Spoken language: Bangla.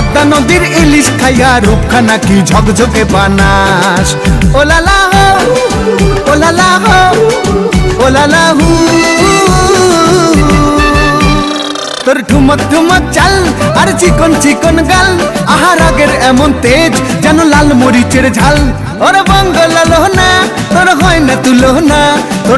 পদ্মা নদীর ইলিশ খাইয়া রূপখানা কি ঝকঝকে বানাস হো ওলালা হো হু। তোর ঠুমক ঠুমক চাল আর চিকন চিকন গাল আহার আগের এমন তেজ যেন লাল মরিচের ঝাল। ওর না তুলো না